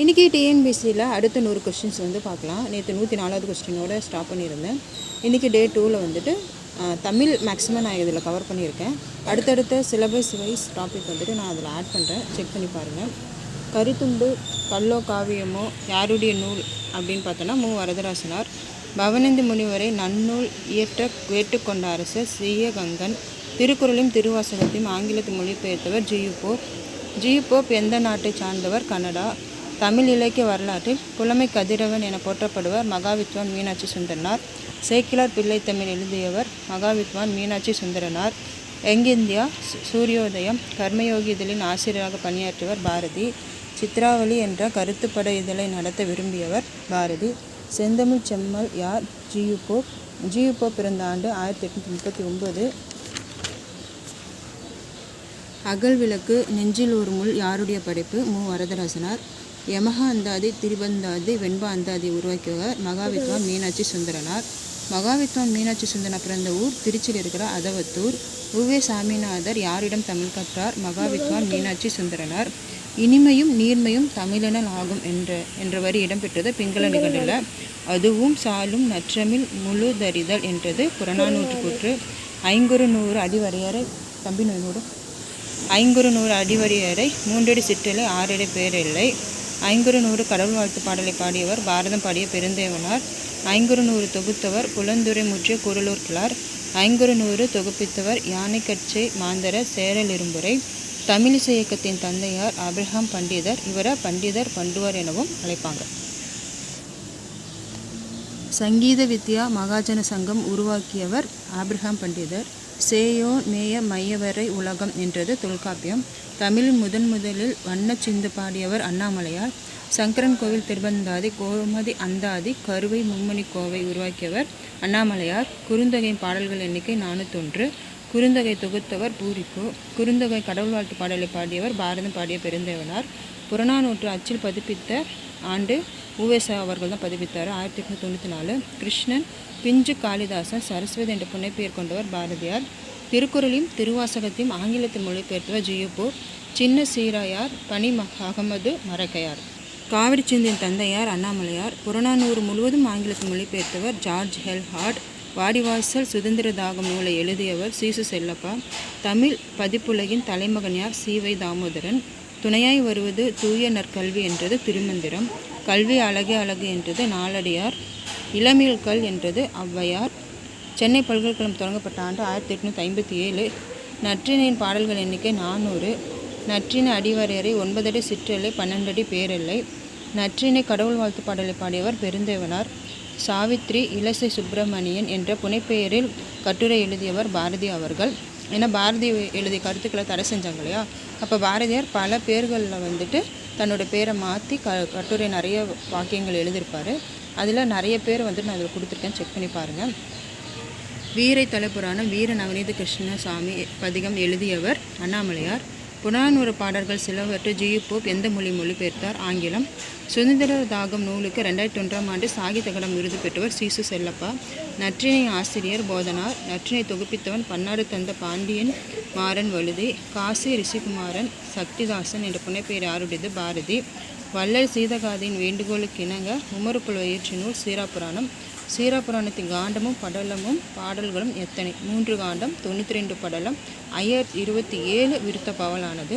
இன்றைக்கி டிஎன்பிசியில் அடுத்த நூறு கொஸ்டின்ஸ் வந்து பார்க்கலாம். நேற்று நூற்றி நாலாவது கொஸ்டினோட ஸ்டாப் பண்ணியிருந்தேன். இன்றைக்கி டே டூவில் வந்துட்டு தமிழ் மேக்ஸிமம் நான் இதில் கவர் பண்ணியிருக்கேன். அடுத்தடுத்த சிலபஸ் வைஸ் டாபிக் வந்துட்டு நான் அதில் ஆட் பண்ணுறேன் செக் பண்ணி பாருங்கள் கருத்துண்டு கல்லோ காவியமோ யாருடைய நூல் அப்படின்னு பார்த்தோன்னா மு. வரதராசனார். பவனந்தி முனிவரை நன்னூல் இயற்ற கேட்டுக்கொண்ட அரசர் சீய கங்கன் திருக்குறளையும் திருவாசகத்தையும் ஆங்கிலத்தில் மொழிபெயர்த்தவர் G U Pope. G U Pope எந்த நாட்டை சார்ந்தவர்? கனடா. தமிழ் இலக்கிய வரலாற்றில் புலமை கதிரவன் என போற்றப்படுவர் மகாவித்வான் மீனாட்சி சுந்தரனார். சேக்கிலார் பிள்ளை தமிழ் எழுதியவர் மகாவித்வான் மீனாட்சி சுந்தரனார். எங்கிந்தியா சூரியோதயம் கர்மயோகி இதழின் ஆசிரியராக பணியாற்றியவர் பாரதி. சித்ராவளி என்ற கருத்துப்பட இதழை நடத்த விரும்பியவர் பாரதி. செந்தமிழ் செம்மல் யார் ஜியுபோ ஜியுபோ பிறந்த ஆண்டு ஆயிரத்தி எட்நூற்றி முப்பத்தி ஒன்பது. அகல் விளக்கு நெஞ்சில் ஒரு முள் யாருடைய படைப்பு? மு. வரதராசனார். யமஹா அந்தாதி திரிபந்தாதி வெண்பா அந்தாதி உருவாக்கியவர் மகாவித்வான் மீனாட்சி சுந்தரனார். மகாவித்வான் மீனாட்சி சுந்தரன் பிறந்த ஊர் திருச்சியில் இருக்கிற அதவத்தூர். உவே சாமிநாதர் யாரிடம் தமிழ் கற்றார்? மகாவித்வான் மீனாட்சி சுந்தரனார். இனிமையும் நீர்மையும் தமிழனல் ஆகும் என்ற என்ற வரி இடம்பெற்றது பிங்கள நிகழ்வில் அதுவும் சாலும் நற்றமிழ் முழுதறிதல் என்றது புறநானூற்று கூற்று. ஐங்குறு நூறு அடிவரையறை தம்பி நோயோடு ஐங்குறு நூறு அடிவரையறை மூன்றடி சிற்றலை ஆறடி பேரில்லை ஐங்குறு நூறு கடவுள் வாழ்த்து பாடலை பாடியவர் பாரதம் பாடிய பெருந்தேவனார். ஐங்குறு நூறு தொகுத்தவர் புலந்துரை முற்றிய குரலூர் கிளார் ஐங்குறு நூறு தொகுப்பித்தவர் யானைக்கச்சை மாந்தர சேரல் இரும்புரை. தமிழிசை இயக்கத்தின் தந்தையார் ஆபிரகாம் பண்டிதர். இவரை பண்டிதர் பண்டுவார் எனவும் அழைப்பாங்க. சங்கீத வித்யா மகாஜன சங்கம் உருவாக்கியவர் ஆபிரகாம் பண்டிதர். சேயோன் மேய மையவரை உலகம் என்றது தொல்காப்பியம். தமிழில் முதன் முதலில் வண்ணச்சிந்து பாடியவர் அண்ணாமலையார். சங்கரன் கோவில் திருபந்தாதி கோமதி அந்தாதி கருவை மும்மணி கோவை உருவாக்கியவர் அண்ணாமலையார். குறுந்தொகையின் பாடல்கள் எண்ணிக்கை நானூத்தொன்று. குறுந்தொகை தொகுத்தவர் பூரிப்பு. குறுந்தொகை கடவுள் வாழ்த்து பாடலை பாடியவர் பாரதம் பாடிய பெருந்தேவனார். புறநானூற்று அச்சில் பதிப்பித்த ஆண்டு உவேசா அவர்கள் தான் பதிப்பித்தார். ஆயிரத்தி எட்நூற்றி தொண்ணூற்றி நாலு. கிருஷ்ணன் பிஞ்சு காளிதாசன் சரஸ்வதி என்ற புனைப்பெயர் கொண்டவர் பாரதியார். திருக்குறளையும் திருவாசகத்தையும் ஆங்கிலத்தில் மொழிபெயர்த்தவர் ஜியுபோ சின்ன சீராயார் பனி அகமது மரக்கையார் காவிரி சிந்தின் தந்தையார் அண்ணாமலையார். புறநானூறு முழுவதும் ஆங்கிலத்தில் மொழிபெயர்த்தவர் ஜார்ஜ் ஹெல்ஹார்ட். வாடிவாசல் சுதந்திர தாகம் நூலை எழுதியவர் சீசு செல்லப்பா. தமிழ் பதிப்புலகின் தலைமகன் யார்? வை. தாமோதரன். துணையாய் வருவது தூய நற்கல்வி என்றது திருமந்திரம். கல்வி அழகே அழகு என்றது நாலடியார் இளமியல் கல் என்றது ஔவையார். சென்னை பல்கலைக்கழகம் தொடங்கப்பட்ட ஆண்டு ஆயிரத்தி எட்நூற்றி ஐம்பத்தி ஏழு நற்றினையின் பாடல்கள் எண்ணிக்கை நானூறு. நற்றின அடிவரையறை ஒன்பதடி சிற்றலை பன்னெண்டடி பேரில்லை நற்றினை கடவுள் வாழ்த்து பாடலை பாடியவர் பெருந்தேவனார். சாவித்ரி இலசை சுப்பிரமணியன் என்ற புனைப்பெயரில் கட்டுரை எழுதியவர் பாரதி அவர்கள். ஏன்னா பாரதி எழுதிய கருத்துக்களை தடை செஞ்சாங்க இல்லையா? அப்போ பாரதியார் பல பேர்களில் வந்துட்டு தன்னோட பேரை மாற்றி க கட்டுரை நிறைய வாக்கியங்கள் எழுதியிருப்பார். அதில் நிறைய பேர் வந்துட்டு நான் இதில் கொடுத்துருக்கேன். செக் பண்ணி பாருங்கள் வீரை தலைப்புறான வீர நவநீத கிருஷ்ணசாமி பதிகம் எழுதியவர் அண்ணாமலையார். புறநானூறு பாடல்கள் சிலவற்றை ஜியு போப் எந்த மொழி மொழிபெயர்த்தார்? ஆங்கிலம். சுதந்திர தாகம் நூலுக்கு ரெண்டாயிரத்தி ஒன்றாம் ஆண்டு சாகித்ய கடம் விருது பெற்றவர் சீசு செல்லப்பா. நற்றினை ஆசிரியர் போதனார். நற்றினை தொகுப்பித்தவன் பன்னாடு தந்த பாண்டியன் மாறன் வழுதி. காசி ரிஷிகுமாரன் சக்திதாசன் என்ற புனைப்பெயர் யாருடையது? பாரதி. வள்ளல் சீதகாதியின் வேண்டுகோளுக்கு இணங்க உமருக்குள் இயற்றிய நூல் சீராபுராணம். சீராபுராணத்தின் காண்டமும் படலமும் பாடல்களும் எத்தனை? மூன்று காண்டம் தொண்ணூற்றி ரெண்டு படலம் ஐயாயிரத்தி இருபத்தி ஏழு விருத்த பவலானது.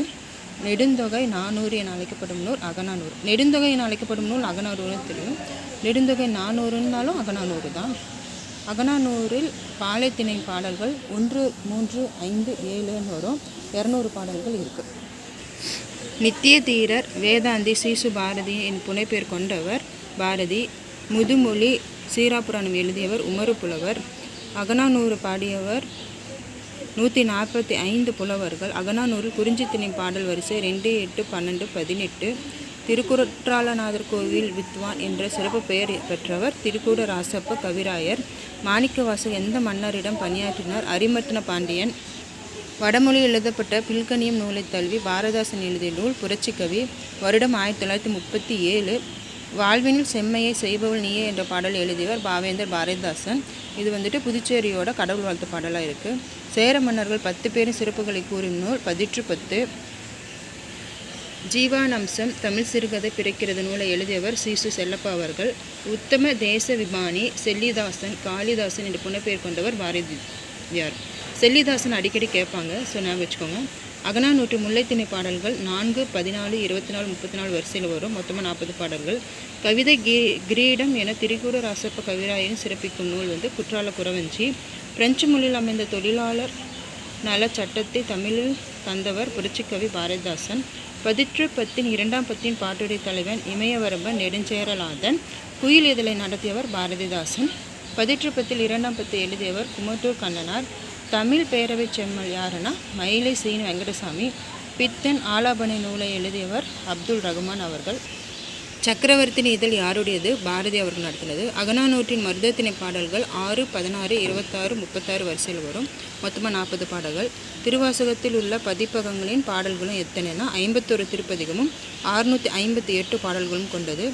நெடுந்தொகை நானூறு என அழைக்கப்படும் நூல் அகநானூறு. நெடுந்தொகை என அழைக்கப்படும் நூல் அகநானூறுன்னு தெரியும். நெடுந்தொகை நானூறுன்னாலும் அகநானூறு தான். அகநானூரில் பாலைத்திணை பாடல்கள் ஒன்று மூன்று ஐந்து ஏழுன்னு வரும். இரநூறு பாடல்கள் இருக்குது நித்திய தீரர் வேதாந்தி சீசு பாரதி என் புனைப்பெயர் கொண்டவர். பாரதி முதுமொழி சீராபுராணம் எழுதியவர் உமரு புலவர் அகநானூறு பாடியவர் நூற்றி நாற்பத்தி ஐந்து புலவர்கள். அகனானூறு குறிஞ்சித்திணை பாடல் வரிசை ரெண்டு எட்டு பன்னெண்டு பதினெட்டு. திருக்குறற்றாலநாதர் கோவில் வித்வான் என்ற சிறப்பு பெயர் பெற்றவர் திருக்கூட ராசப்ப கவிராயர். மாணிக்கவாசகர் எந்த மன்னரிடம் பணியாற்றினார்? அரிமர்த்தன பாண்டியன். வடமொழி எழுதப்பட்ட பில்கணியம் நூலை தழுவி பாரதாசன் எழுதிய நூல் புரட்சிக்கவி வருடம் ஆயிரத்தி தொள்ளாயிரத்தி முப்பத்தி ஏழு. வாழ்வினில் செம்மையை செய்பவள் நீயே என்ற பாடல் எழுதியவர் பாவேந்தர் பாரதிதாசன். இது வந்துட்டு புதுச்சேரியோட கடவுள் வாழ்த்து பாடலாக இருக்குது சேர மன்னர்கள் பத்து பேரின் சிறப்புகளை கூறும் நூல் பதிற்று பத்து. ஜீவானம்சம் தமிழ் சிறுகதை பிறக்கிறது நூலை எழுதியவர் சிசு செல்லப்பா அவர்கள். உத்தம தேச விமானி செல்லிதாசன் காளிதாசன் என்று புனைப்பெயர் கொண்டவர் பாரதியார் செல்லிதாசன் அடிக்கடி கேட்பாங்க. ஸோ நான் வச்சுக்கோங்க. அகனானூற்று முல்லைத்திணை பாடல்கள் நான்கு பதினாலு இருபத்தி நாலு முப்பத்தி நாலு வரிசையில் வரும். மொத்தமாக நாற்பது பாடல்கள். கவிதை கீ கிரீடம் என திரிகூட ராசப்ப கவிராயன் சிறப்பிக்கும் நூல் வந்து குற்றால குறவஞ்சி. பிரெஞ்சு மொழியில் அமைந்த தொழிலாளர் நல சட்டத்தை தமிழில் தந்தவர் புரட்சிக்கவி பாரதிதாசன். பதிற்று பத்தின் இரண்டாம் பத்தின் பாட்டுடை தலைவன் இமயவரம்பன் நெடுஞ்சேரலாதன் குயில் இதழை நடத்தியவர் பாரதிதாசன். பதிற்றுப்பத்தில் இரண்டாம் பத்தை எழுதியவர் குமட்டூர் கண்ணனார். தமிழ் பேரவை செம்மல் யாருன்னா மயிலை சீனு வெங்கடசாமி. பித்தன் ஆலாபனை நூலை எழுதியவர் அப்துல் ரகுமான் அவர்கள். சக்கரவர்த்தினி இதழ் யாருடையது? பாரதி அவர்கள் நடத்தினது. அகனானூற்றின் மருதத்திணை பாடல்கள் ஆறு பதினாறு இருபத்தாறு முப்பத்தாறு வரிசையில் வரும். மொத்தமாக நாற்பது பாடல்கள். திருவாசகத்தில் உள்ள பதிப்பகங்களின் பாடல்களும் எத்தனைனா ஐம்பத்தொரு திருப்பதிகமும் அறுநூற்றி ஐம்பத்தி எட்டு பாடல்களும் கொண்டது.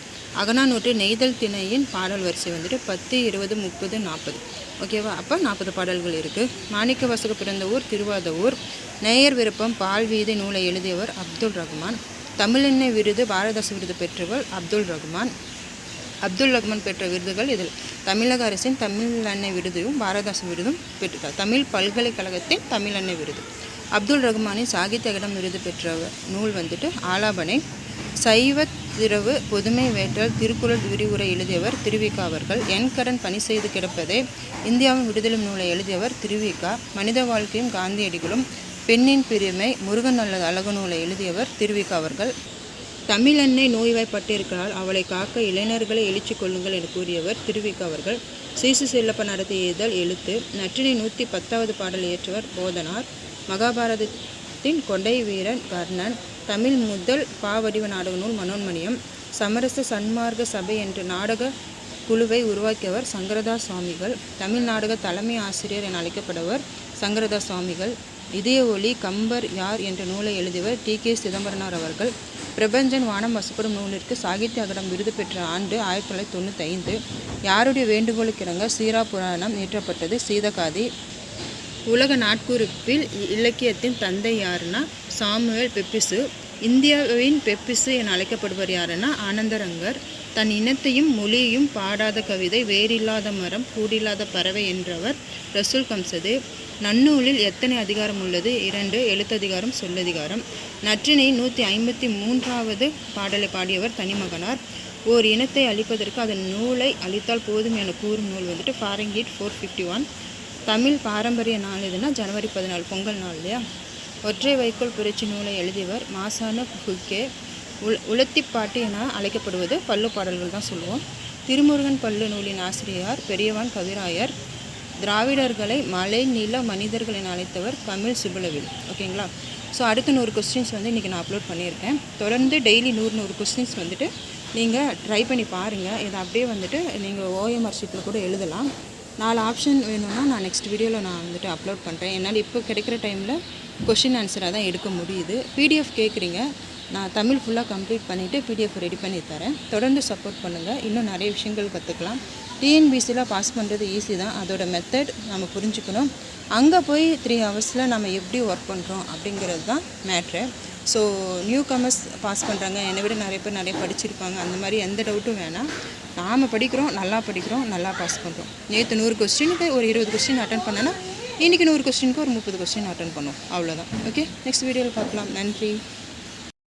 அகனானூற்று நெய்தல் திணையின் பாடல் வரிசை வந்துட்டு பத்து இருபது முப்பது நாற்பது. ஓகேவா அப்போ நாற்பது பாடல்கள் இருக்குது மாணிக்க வாசக பிறந்த ஊர் திருவாதவூர். நேயர் விருப்பம் பால் வீதி நூலை எழுதியவர் அப்துல் ரஹ்மான். தமிழெண்ணெய் விருது பாரதாசு விருது பெற்றவர் அப்துல் ரஹ்மான் அப்துல் ரஹ்மான் பெற்ற விருதுகள் இதில். தமிழக அரசின் தமிழ் அன்னை விருதையும் பாரதாசு விருதும் பெற்றிருக்கார் தமிழ் பல்கலைக்கழகத்தின் தமிழ் அன்னை விருது. அப்துல் ரஹ்மானின் சாகித்ய இடம் விருது பெற்ற நூல் வந்துட்டு ஆலாபனை. சைவ திரவு பொதுமை வேற்றல் திருக்குறள் விரிவுரை எழுதியவர் திருவிகா அவர்கள். என் கடன் பணி செய்து கிடப்பதே இந்தியாவின் விடுதலை நூலை எழுதியவர் திருவிகா. மனித வாழ்க்கையும் காந்தியடிகளும் பெண்ணின் பிரிமை முருகன் அல்லது அழகு நூலை எழுதியவர் திருவிகா அவர்கள். தமிழன்னை நோய்வாய்ப்பட்டிருக்கிறாள். அவளை காக்க இளைஞர்களை எழுச்சி கொள்ளுங்கள் என கூறியவர் திருவிக அவர்கள். சீசு செல்லப்ப நடத்திய இதழ் எழுத்து நற்றினை நூற்றி பத்தாவது பாடல் ஏற்றவர் போதனார். மகாபாரதத்தின் கொண்டை வீரன் கர்ணன். தமிழ் முதல் பாவடிவ நாடக நூல் மனோன்மணியம். சமரச சன்மார்க்க சபை என்ற நாடக குழுவை உருவாக்கியவர் சங்கரதாஸ் சுவாமிகள். தமிழ் நாடக தலைமை ஆசிரியர் என அழைக்கப்படுவர் சங்கரதாஸ் சுவாமிகள். இதய ஒளி கம்பர் யார் என்ற நூலை எழுதியவர் டி. கே. சிதம்பரனார் அவர்கள். பிரபஞ்சன் வானம் வசப்படும் நூலிற்கு சாகித்ய அகடம் விருது பெற்ற ஆண்டு ஆயிரத்தி தொள்ளாயிரத்தி தொண்ணூற்றி ஐந்து யாருடைய வேண்டுகோளுக்கிணங்க சீரா புராணம் இயற்றப்பட்டது சீதகாதி. உலக நாட்குறிப்பில் இலக்கியத்தின் தந்தை யாருன்னா? Samuel Pepys. இந்தியாவின் பெப்பிசு என அழைக்கப்படுவர் யாருன்னா? ஆனந்தரங்கர். தன் இனத்தையும் மொழியையும் பாடாத கவிதை வேறில்லாத மரம் கூடில்லாத பறவை என்றவர் ரசூல் கம்சது. நன்னூலில் எத்தனை அதிகாரம் உள்ளது? இரண்டு எழுத்ததிகாரம் சொல்லதிகாரம். நற்றினை நூற்றி ஐம்பத்தி மூன்றாவது பாடலை பாடியவர் தனிமகனார். ஓர் இனத்தை அழிப்பதற்கு அதன் நூலை அழித்தால் போதும் என கூறும் நூல் வந்துட்டு Fahrenheit four fifty one Tamil பாரம்பரிய நாள் எதுனா ஜனவரி பதினாலு பொங்கல் நாள் இல்லையா? ஒற்றை வைக்கோல் புரட்சி நூலை எழுதியவர் மாசான புக்கே உள் உலத்திப்பாட்டு என அழைக்கப்படுவது பல்லு பாடல்கள் தான் சொல்லுவோம். திருமுருகன் பல்லு நூலின் ஆசிரியர் பெரியவான் கவிராயர் திராவிடர்களை மலை நில மனிதர்கள் என அழைத்தவர் தமிழ் சுபலவில் ஓகேங்களா ஸோ அடுத்த நூறு கொஸ்டின்ஸ் வந்து இன்றைக்கி நான் அப்லோட் பண்ணியிருக்கேன். தொடர்ந்து டெய்லி நூறு நூறு கொஸ்டின்ஸ் வந்துட்டு நீங்கள் ட்ரை பண்ணி பாருங்கள் இதை அப்படியே வந்துட்டு நீங்கள் ஓஎம்ஆர் ஷீட்டில் கூட எழுதலாம். நாலு ஆப்ஷன் வேணும்னா நான் நெக்ஸ்ட் வீடியோவில் நான் வந்துட்டு அப்லோட் பண்ணுறேன் என்னால் இப்போ கிடைக்கிற டைமில் கொஷின் ஆன்சராக தான் எடுக்க முடியுது. பிடிஎஃப் கேட்குறீங்க நான் தமிழ் ஃபுல்லாக கம்ப்ளீட் பண்ணிவிட்டு பிடிஎஃப் ரெடி பண்ணி தரேன் தொடர்ந்து சப்போர்ட் பண்ணுங்கள் இன்னும் நிறைய விஷயங்கள் கற்றுக்கலாம் டிஎன்பிசியில் பாஸ் பண்ணுறது ஈஸி தான். அதோட மெத்தட் நம்ம புரிஞ்சுக்கணும். அங்கே போய் த்ரீ ஹவர்ஸில் நம்ம எப்படி ஒர்க் பண்ணுறோம் அப்படிங்கிறது தான் matter so new commerce pass பண்ணுறாங்க என்னை விட நிறைய பேர் நிறைய படிச்சிருப்பாங்க. அந்த மாதிரி எந்த டவுட்டும் வேணாம். நாம் படிக்கிறோம் நல்லா படிக்கிறோம் நல்லா பாஸ் பண்ணுறோம் நேற்று நூறு கொஸ்டினுக்கு ஒரு இருபது கொஸ்டின் அட்டன் பண்ணேன்னா இன்றைக்கி நூறு கொஸ்டினுக்கு ஒரு முப்பது கொஸ்டின் அட்டன் பண்ணும். அவ்வளோதான் ஓகே நெக்ஸ்ட் வீடியோவில் பார்க்கலாம். நன்றி.